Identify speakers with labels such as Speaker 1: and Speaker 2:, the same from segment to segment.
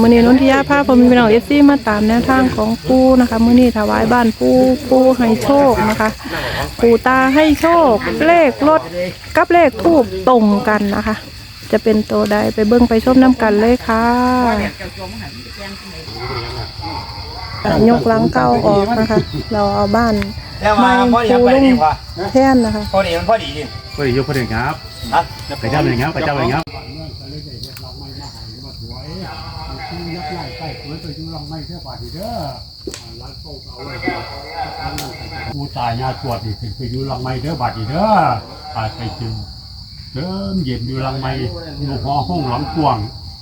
Speaker 1: มื้อนี้นนทิยาพาพ่อแม่พี่น้องเอฟซีมาตามแนวทางของปูนะคะมื้อนี้ถวายบ้านปูปูให้โชคนะคะ ปูตาให้โชค เลขรถกับเลขทูบตรงกันนะคะ จะเป็นตัวใดไปเบิ่งไปชมน้ำกันเลยค่ะยกหลังเก้าออกนะคะ เราเอาบ้าน
Speaker 2: แล้วมาพอดีไปดีกว่า
Speaker 1: แท่นนะคะ
Speaker 2: พอดีมันพอดีดิ
Speaker 3: พอดียกพอดีครับ
Speaker 2: ฮะ
Speaker 3: ไปเจ้าเลยครับไปเจ้าเลยครับ
Speaker 4: ยักษ์ไล่ใต้สวนไปอยู่ ลองไม่เท่าบาทเด้อร้านโต๊ะเอาไว้กูตายยาตรวจนี่ไปอยู่ลองไม่เด้อบาทเด้อตายไปจึงเดิมเย็นอยู่ลองไม่อยู่หอห้องหลังกวาง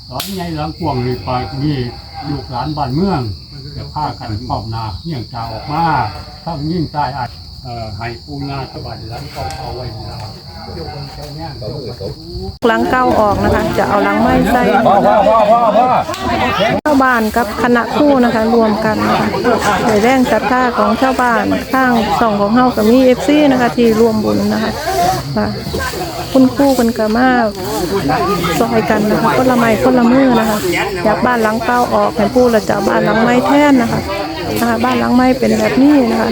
Speaker 4: หลังใหญ่หลังกวางนี่ไปนี่ลูกหลานบ้านเมืองจะพากันครอบนาเยี่ยงจาออกมาถ้ายิ่งตายอาจเอ่อให้ปูนาสบายหลังเขาเอาไว้นะโยกเจ้าแม่โยก
Speaker 1: หลังเก้าออกนะคะ จะเอาหลังไม้ใส่ชาวบ้านกับคณะคู่นะคะ รวมกันนะคะโดยแรงศรัทธาของชาวบ้านข้างสองของเฮากับมีเอฟซีนะคะ ที่รวมบุญนะคะค่ะคุณครู่กันกะมาซอยกันนะคะคนละไม้คนละมือนะคะจากบ้านหลังเก้าออกให้ผู้ละจาบ้านหลังไม้แท่นนะคะนะคะบ้านหลังไม้เป็นแบบนี้นะคะ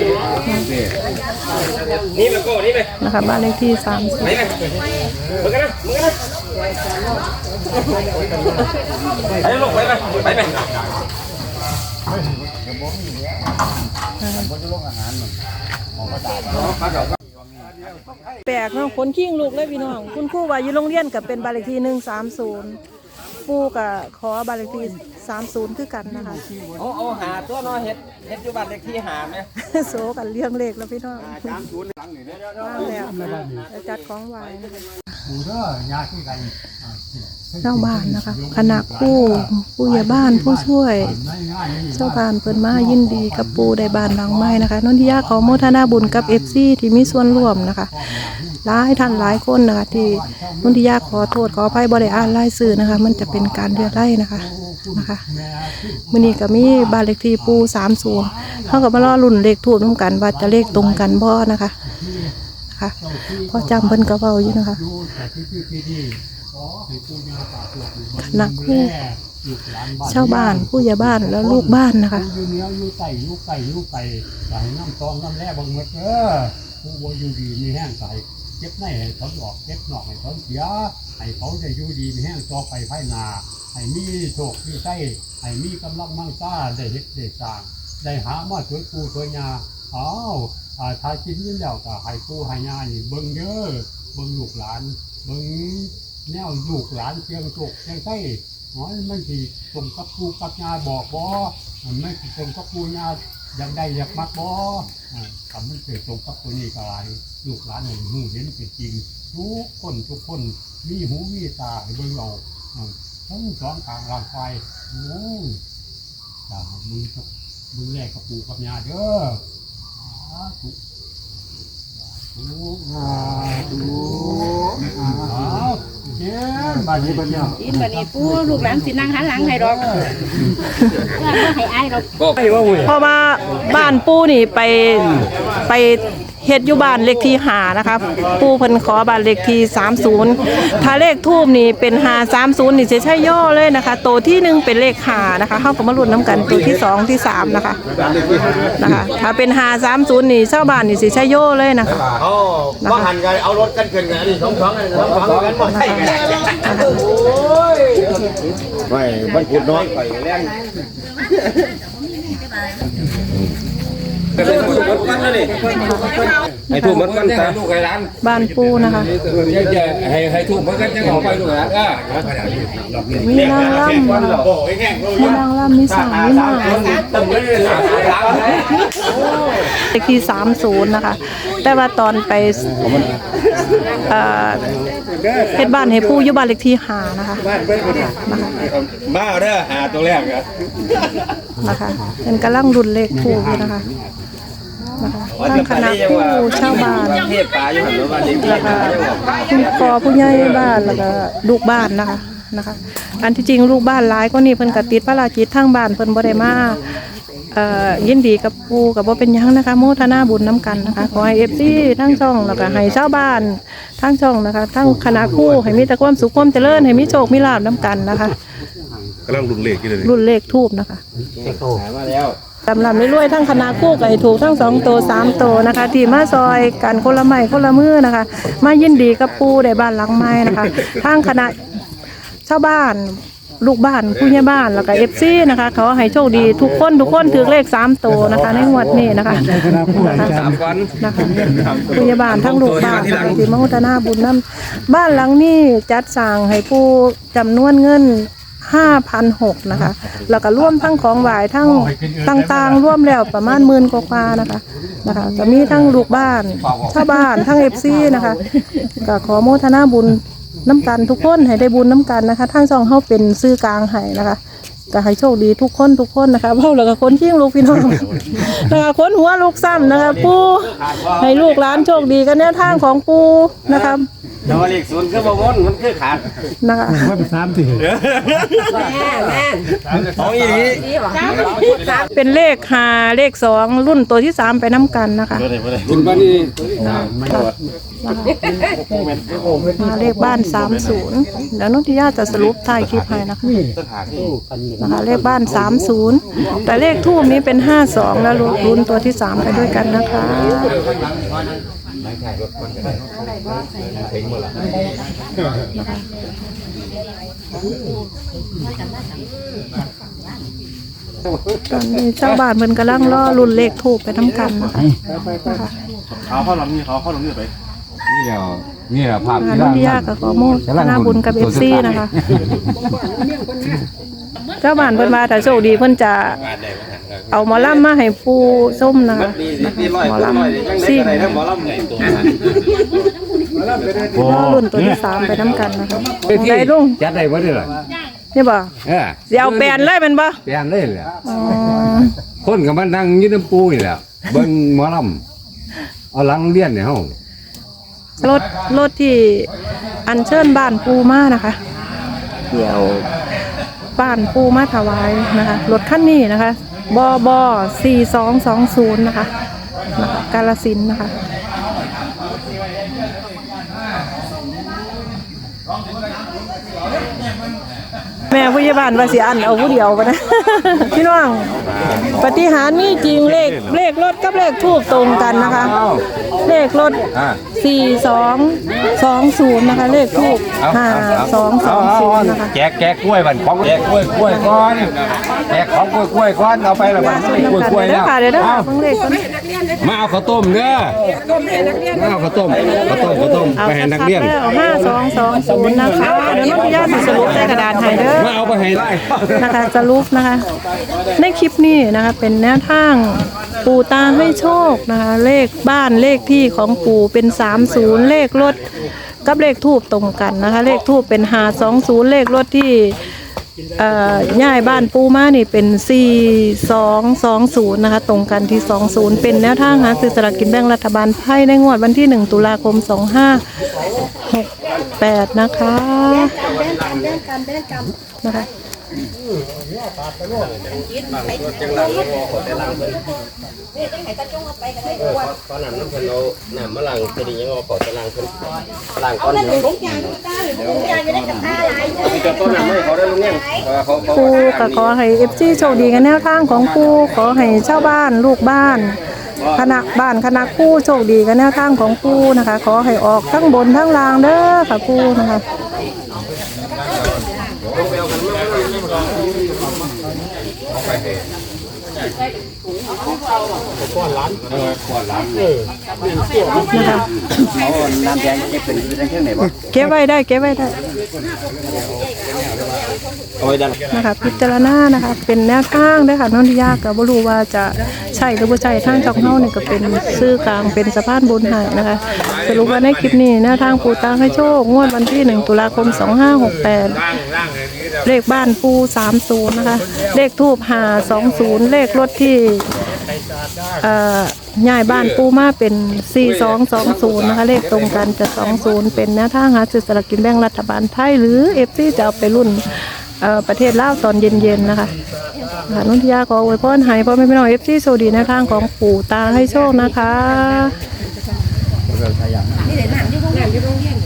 Speaker 2: นี่มันโก้นี่เลย
Speaker 1: นะคะบ้านเลขที่สามสิบ
Speaker 2: ไปเลยมึงกันนะมึงกันนะไปลูกไปไปไปไป
Speaker 1: แปลกเนาะคนขิ้งลูกเลยพี่น้อง คุณครู่ว่าอยู่โรงเรียนกับเป็นบ้านเลขที่หนึ่งสามศูนย์ปู่กับขอบ้านเลขที่ สามศูนย์คือกันนะคะ
Speaker 2: โอ้โอ้หาตัวน้อยเฮ็ดเฮ็ดอยู่บ้านเลขที่หาไหม
Speaker 1: โซกันเลี้ยงเลขแล้วพี่น้องว่างแล้วจะจัดของไหวนะคะ
Speaker 4: ปูเด้อยาที่กันอ่า
Speaker 1: เจ้าบ้านนะคะคณะครู่ผู้ใหญ่บ้านผู้ช่วย
Speaker 4: ง่ายๆนี่
Speaker 1: เจ้าบ้านเพิ่นมายินดีกับปูได้บ้านหลังใหม่นะคะนนทิยาขอโมทนาบุญกับเอฟซีที่มีส่วนร่วมนะคะ หลายท่านหลายคนนะคะ ที่นนทิยาขอโทษขออภัยบ่ได้อ่านรายชื่อนะคะ มันจะเป็นการเรียไล่นะคะนะคะมือนี้ก็มีบ้านเลขที่ปู30เฮาก็มารอลุ้นเลขทูบนํกันว่าจะเลขตรงกันบ่นะคะนะคะพอจำเพิ่นก็เว้าอยู่นะคะ
Speaker 4: หนั
Speaker 1: กครู่
Speaker 4: แม่ลูกหลานบ้
Speaker 1: ชาวบ้านผู้ใหญ่บ้านแล้วลูกบ้านนะคะ
Speaker 4: อยู่เนื้ออยู่ไก่อยู่ไก่อยู่ไก่ไหลน้ำตองน้ำแร่บางเมื่อเด้อผู้บ่อยู่ดีมีแห้งใส เจ็บในให้เขาออกเจ็บนอกให้เขาเสียให้เขาจะอยู่ดีมีแห้งต่อไปภายหนาให้มีโชคมีไส้ให้มีกำลังมั่งซ่าได้เฮ็ดได้สร้างได้หามาช่วยปูช่วยยาอ้าวถ้ากินนี่แล้วก็ให้ปูให้ยานี่เบิ่งเด้อเบิ่งลูกหลานเบิ่งแนวลูกหลานเชียงโชคเชียงไส้อ๋อมันสิตรงกับปูกับยาบอกบ่มันไม่สิตรงกับปูยา ยังได้อยากมักบ่อ่าคำมันเกิดตรงกับตัวนี้ก็หลายลูกหลานหนึ่งหูเห็นเป็นจริงทุกคนทุกคนมีหูมีตาเบิ่งเอาทั้งสองทางร่างกายโอ้ยมึงมึงแรกกับปูกับยาเด้อ บ้าวเย้บ้านนี้เป็นยัง
Speaker 5: อินบัดนี้ปูลูกหลานสินั่งหันหลังให้ดอกว่าบ่ให้อายดอก
Speaker 1: เพราะว่าบ้านปูนี่ไปไป เฮ็ดอยู่บ้านเลขที่หานะคะ ปูเพิ่นขอบ้านเลขที่30 ถ้าเลขทูบนี่เป็น530นี่จะใช่ย่อเลยนะคะโตวที่หนึ่งเป็นเลขหานะคะเฮาก็มาลุ้นน้ำกันตัวที่สองที่สามนะคะนะคะ ถ้าเป็น530นี่ชาวบ้านนี่สิใช่ย่อเลยนะคะ
Speaker 2: เขาบ้าหันกันเอารถกันขึ้นกันนี่สองสองกันสองสองกันหมดใช่กันไม่บ้านขุดน้อยไปแรง นนะนี่ให้ถูกหมดกันแต่ลูกไอ้ร้าน
Speaker 1: บ้านปูนะคะ
Speaker 2: ให้ให้ถูกหมดกันจะออกไปลูกไอ้ร้านอะ
Speaker 1: มีนางร่ำนะคะมีนางร่ำมีสามมีนาง
Speaker 2: ตึ้งเลยล้างล้าง
Speaker 1: เลขที่30นะคะ แต่ว่าตอนไปเอ่อเฮ็ดบ้านให้ผู้อยู่บ้านเลขที่หานะคะ
Speaker 2: มาเด้อหาตัวแรกอะ
Speaker 1: นะคะเป็นกำลังรุนเลขถูกอยู่นะคะ นะคะทางคณะผู้ชาวบ้าน
Speaker 2: เทพปลาอยู่หันมาบ้านเด็ก
Speaker 1: แล้วก็คุณพ่อผู้ใหญ่บ้านแล้วก็ลูกบ้านนะคะนะคะ อันที่จริงลูกบ้านหลายก็นี่เพิ่นก็ติดภารกิจทางบ้านเพิ่นบ่ได้มาเอ่อยินดีกับปู่กับบ่เป็นหยังนะคะ โมทนาบุญน้กันนะคะ ขอให้ FC ทั้งช่องแล้วก็ให้ชาวบ้านทั้งช่องนะคะทั้งคณะครูให้มีแต่ความสุขความเจริญให้มีโชคมีลาภน้กันนะคะ
Speaker 6: กำลังรุนเลขอยู่เลย
Speaker 1: รุ่นเลขทูบนะคะ
Speaker 2: หามาแล้ว
Speaker 1: สำหรับรวยๆทั้งคณะคู่ไก่ถูกทั้งสองตัวสามตัวนะคะ ที่มาซอยกันคนละไม้คนละมือนะคะ มายินดีกับปูได้บ้านหลังไม้นะคะทั้งคณะชาวบ้านลูกบ้านผู้ใหญ่บ้านแล้วก็เอฟซีนะคะเขาให้โชคดีทุกคนทุกคนถือเลขสามตัวนะคะ ในงวดนี้นะคะ
Speaker 2: สามวัน
Speaker 1: นะคะผู้ใหญ่บ้านทั้งลูกบ้านนะคะที่มาพัฒนาบุญน้ำบ้านหลังนี้จัดสร้างให้ผู้จำนวนเงิน ห้าพันหกนะคะ แล้วก็ร่วมทั้งของหวายทั้งต่างๆร่วมแล้วประมาณหมื่นกว่าๆนะคะนะคะจะมีทั้งลูกบ้านชาวบ้านทั้งเอฟซีนะคะก็ขอโมทนาบุญน้ำกันทุกคนให้ได้บุญน้ำกันนะคะทั้งสองเขาเป็นซื้อกลางให้นะคะก็ให้โชคดีทุกคนทุกคนนะคะเพราแล้วก็คนทิ้งลูกพี่น้องนะคะคนหัวลูกซ้ำนะคะปูให้ลูกหลานโชคดีกันแนวทางของปูนะครับ
Speaker 2: แต่ว่าเลขศูนย์คือบ่วนมันคือขาด
Speaker 1: นะคะ
Speaker 4: ว่าเป็นสามสี่
Speaker 2: ของอีหลี
Speaker 1: เป็นเลขหาเลขสองรุ่นตัวที่สามไปน้ำกันนะคะ
Speaker 2: คุณบ้านนี้
Speaker 1: มาเลขบ้านสามศูนย์เดี๋ยวน้องทิยาจะสรุปท้ายคลิปให้นะคะนะคะเลขบ้านสามศูนย์แต่เลขทูบนี้เป็นห้าสองแล้วรุ่นตัวที่สามไปด้วยกันนะคะ ตอนนี้ชาวบ้านเพิ่นกำลังล่อรุ่นเลขทูบไปน้ำกันนะคะนะคะ
Speaker 3: เขาเข้าลำนี่เขาเข้าลำนี่ไป
Speaker 2: นี่เดียว นี่แหละภาพ
Speaker 1: งานนุ่นยากกับขอโมทนาบุญกับเอฟซีนะคะ เจ้าบ้านเพิ่นมาถ้าโชคดีเพิ่นจะเอาหมอลำมาให้ปูส้มนะคะ
Speaker 2: นี่นี่ร้อย
Speaker 1: หมอ
Speaker 2: ร้อย
Speaker 1: ลำ
Speaker 2: ยัง
Speaker 1: ซิ่ง
Speaker 2: ได้ทั้งหมอลำตัว
Speaker 1: ล่อรุ่นตัวที่สามไปน้ำกันนะคะได้ลุง
Speaker 7: จัดได้บ่ได้ล่ะ
Speaker 1: นี่บ่
Speaker 7: เออ
Speaker 1: เดี๋ยวเอาแบนเลยเป็นบ่
Speaker 7: แปลนเลยแหละ
Speaker 1: อ๋อ
Speaker 7: คนก็มานั่งอยืนน้ำปูนี่แหละเบิ่งหมอลำเอาหลังเรียนเนี่ยเฮา ร
Speaker 1: ถรถที่อัญเชิญบ้านปูมานะคะเดี๋ยวบ้านปูมาถวายนะคะรถคันนี้นะคะบอบอสี่สองสองศูนย์นะคะนะคะกาลสินธุ์นะคะแม่ผู้ใหญ่บ้านว่าสิอันเอาผู้เดียวปะนะ พี่น้อง ปฏิหารย์มีจริงเลขเล ขรถกับเลขทูบตรงกันนะคะ เลขรถสี่สองสองศูนย์นะคะ เลขทูบห้าสองสองศูนย์นะคะ
Speaker 7: แจกแจกกล้วยบันของแจกกล้วยกล้วยก่อนแจกของกล้วยกล้วยก่อนเอาไปละบันกล้วยกล้วย
Speaker 1: เดี๋ย
Speaker 7: แล้วว
Speaker 1: ค่ะเดี๋ยวเด้อ
Speaker 7: เอา
Speaker 1: ค่ะเพิ่งเลขก่อน
Speaker 7: มาเอาข้าวต้มเด้อมาเอาข้าวต้มข้าวต้มข้าวต้ม
Speaker 1: เอา
Speaker 7: ไปให้นักเรียน
Speaker 1: ห้าสองสองศูนย์นะคะ เดี๋ยวน้องพิยาสิสรุปใส่กระดาษให้เด้อ
Speaker 7: มาเอาไปให้ไล่
Speaker 1: นะคะสรุปนะคะ ในคลิปนี้นะคะเป็นแนวทาง ปู่ตาให้โชคนะคะ เลขบ้านเลขที่ของปู่เป็น 30 เลขรถกับเลขทูบตรงกันนะคะ เลขทูบเป็น520เลขรถที่อ่อย่ายบ้านปูมานี่เป็น 4220 นะคะ ตรงกันที่ 20 เป็นแนวทางหาซื้อสลากกินแบ่งรัฐบาลไพ่ในงวดวันที่ 1 ตุลาคม 2568 นะคะนะคะ
Speaker 2: ตอนนั้นน้ำเพิ่นเอาน้ำมะลังคือดียังเอาขอตะลังเพิ่นล้างก้อนเดียวจะต้นน้ำให้เขาได้ลุงเนี่ยเขาเขา
Speaker 1: ปูก็ขอให้เอฟซีโชคดีกันแนวทางของปูขอให้ชาวบ้านลูกบ้าน คณะบ้านคณะคู่โชคดีกันแนวทางของปูนะคะ ขอให้ออกทั้งบนทั้งล่างเด้อค่ะปูนะคะ
Speaker 2: น้ เอาไเถอะก้อนล้านก้อนล้านเอ
Speaker 4: อเอา
Speaker 2: น้ำแดงเก็บเป็นเครื่องไหนบ้าง
Speaker 1: เก็บไว้ได้เก็บไว้ได้
Speaker 2: เอาไว้ดัน
Speaker 1: นะคะพิจารณานะคะเป็นแนวทางได้ค่ะน้องที่ยากก็บ่รู้ว่าจะใช่หรือไม่ใช่ทางช่องเฮานี่ก็เป็นซื่อกลางเป็นสะพานบุญหายนะคะสรุปว่าในคลิปนี้แนวทางปูตางให้โชคงวดวันที่ 1 ตุลาคม 2568 เลขบ้านปู30นะคะเลขทูบหา20 เลขรถที่ เอ่อย้ายบ้านปูมาเป็น 4220 นะคะ เลขตรงกันจะ20 เป็นแนวทางหาซื้อสลากกินแบ่งรัฐบาลไทย หรือ FC จะเอาไปรุ่นเอ่อประเทศลาวตอนเย็นๆนะคะค่ะนุ่นทิยาขออวยพรให้พ่อแม่พี่น้อง FC โชคดีแนวทางของปู่ตาให้โชคนะคะ
Speaker 5: นี่เดี๋ยวน้ำที่โรงเรียนที่โรงเรียน